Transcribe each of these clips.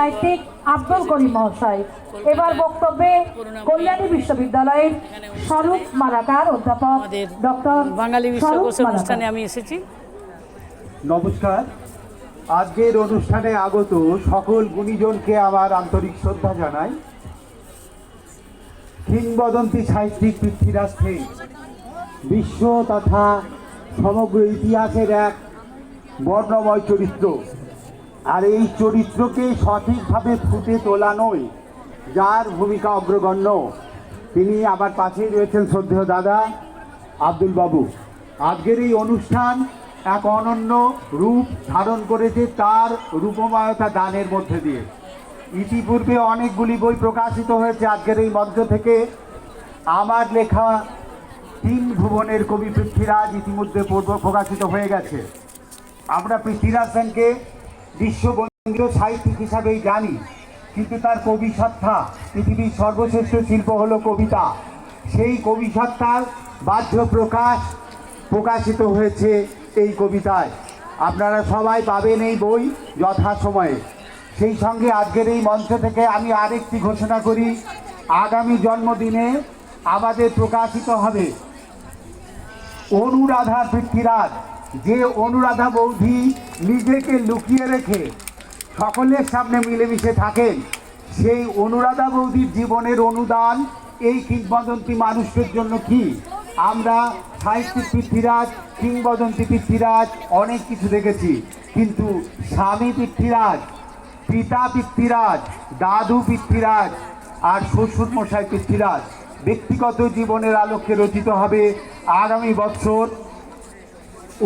সাহিত্যিক আব্দুল করিম মহাশয়। এবার বক্তব্যে কল্যাণী বিশ্ববিদ্যালয়ের স্বরূপ মালাকার অধ্যাপক ডক্টর বাঙালি স্বরূপ অনুষ্ঠানে আমি এসেছি। নমস্কার। আজকের অনুষ্ঠানে আগত সকল গুণীজনকে আমার আন্তরিক শ্রদ্ধা জানাই। কিংবদন্তি সাহিত্যিক পৃথ্বীরাজ সেন বিশ্ব তথা সমগ্র ইতিহাসের এক বর্ণময় চরিত্র। আর এই চরিত্রকে সঠিকভাবে ফুটে তোলা নয় যার ভূমিকা অগ্রগণ্য। তিনি আমার পাশেই রয়েছেন শ্রদ্ধেয় দাদা আব্দুল বাবু। আজকের এই অনুষ্ঠান এক অনন্য রূপ ধারণ করেছে তার রূপময়তা দানের মধ্যে দিয়ে। ইতিপূর্বে অনেকগুলি বই প্রকাশিত হয়েছে আজকের এই মঞ্চ থেকে। আমার লেখা তিন ভুবনের কবি পৃথ্বীরাজ ইতিমধ্যে পূর্ব প্রকাশিত হয়ে গেছে। আমরা পৃথ্বীরাজ সেনকে বিশ্ববঙ্গীয় সাহিত্যিক হিসাবেই জানি, কিন্তু তার কবি সত্তা, পৃথিবীর সর্বশ্রেষ্ঠ শিল্প হলো কবিতা। সেই কবি সত্তার বাধ্য প্রকাশ প্রকাশিত হয়েছে এই কবিতায়। আপনারা সবাই পাবেন এই বই যথাসময়ে। সেই সঙ্গে আজকের এই মঞ্চ থেকে আমি আরেকটি ঘোষণা করি, আগামী জন্মদিনে আমাদের প্রকাশিত হবে অনুরাধা পৃথ্বীরাজ। যে অনুরাধা বৌদি নিজেকে লুকিয়ে রেখে সকলের সামনে মিলেমিশে থাকেন, সেই অনুরাধা বৌদির জীবনের অনুদান এই কিংবদন্তি মানুষের জন্য কি? আমরা সাহিত্যিক পৃথ্বীরাজ, কিংবদন্তি পৃথ্বীরাজ অনেক কিছু দেখেছি, কিন্তু স্বামী পৃথ্বীরাজ, পিতা পৃথ্বীরাজ, দাদু পৃথ্বীরাজ আর শ্বশুর মশাই পৃথ্বীরাজ ব্যক্তিগত জীবনের আলোকে রচিত হবে আগামী বছর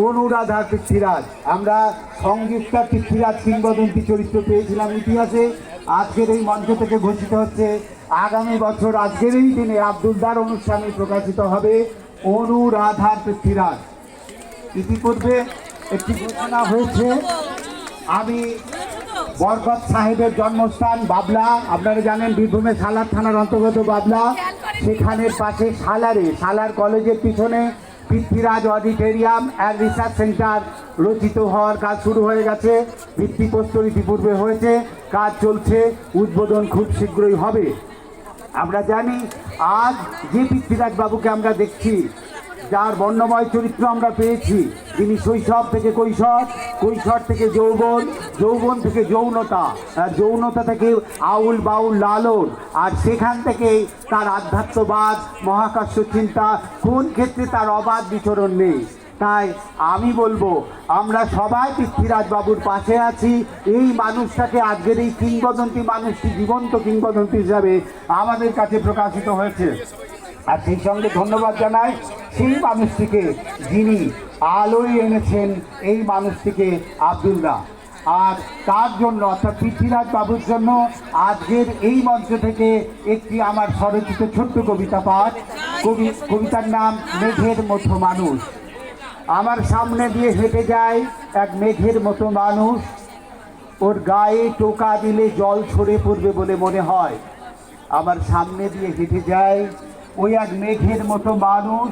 অনুরাধা পৃথ্বীরাজ। আমরা সংযুক্তা পৃথ্বীরাজ কিংবদন্তি চরিত্র পেয়েছিলাম ইতিহাসে। আজকের এই মঞ্চ থেকে ঘোষিত হচ্ছে, আগামী বছর আজকের এই দিনে আব্দুলদার অনুষ্ঠানে প্রকাশিত হবে অনুরাধার পৃথ্বীরাজ। ইতিপূর্বে একটি ঘোষণা হয়েছে, আমি বরকত সাহেবের জন্মস্থান বাবলা, আপনারা জানেন বীরভূমের সালার থানার অন্তর্গত বাবলা। সেখানের পাশে সালারে, সালার কলেজের পিছনে Prithviraj auditorium and research centre রচিত হওয়ার কাজ শুরু হয়ে গেছে। ভিত্তিপ্রস্তর ইতিপূর্বে হয়েছে। কাজ চলছে। উদ্বোধন খুব শীঘ্রই হবে। আমরা জানি, আজ যে পৃথ্বীরাজবাবুকে আমরা দেখছি যার বর্ণময় চরিত্র আমরা পেয়েছি যিনি শৈশব থেকে কৈশোর কৈশোর থেকে যৌবন যৌবন থেকে যৌনতা যৌনতা থেকে আউল বাউল লালন, আর সেখান থেকে তার আধ্যাত্মবাদ মহাকাশ চিন্তা, কোন ক্ষেত্রে তার অবাধ বিচরণ নেই। তাই আমি বলব, আমরা সবাই পৃথ্বীরাজ বাবুর পাশে আছি, এই মানুষটাকে আজকের এই কিংবদন্তি মানুষটি জীবন্ত কিংবদন্তি হিসাবে আমাদের কাছে প্রকাশিত হয়েছে। আর সেই সঙ্গে ধন্যবাদ জানাই সেই মানুষটিকে যিনি আলোয় এনেছেন, এই মানুষটিকে আবদুল্লাহ। আর তার জন্য, অর্থাৎ পৃথ্বীরাজ বাবুর জন্য, আজকের এই মঞ্চ থেকে একটি আমার স্বরচিত ছোট্ট কবিতা পাঠ। কবি, কবিতার নাম, মেঘের মতো মানুষ। আমার সামনে দিয়ে হেঁটে যায় এক মেঘের মতো মানুষ। ওর গায়ে টোকা দিলে জল ছড়ে পড়বে বলে মনে হয়। আমার সামনে দিয়ে হেঁটে যায় ওই এক মেঘের মতো মানুষ।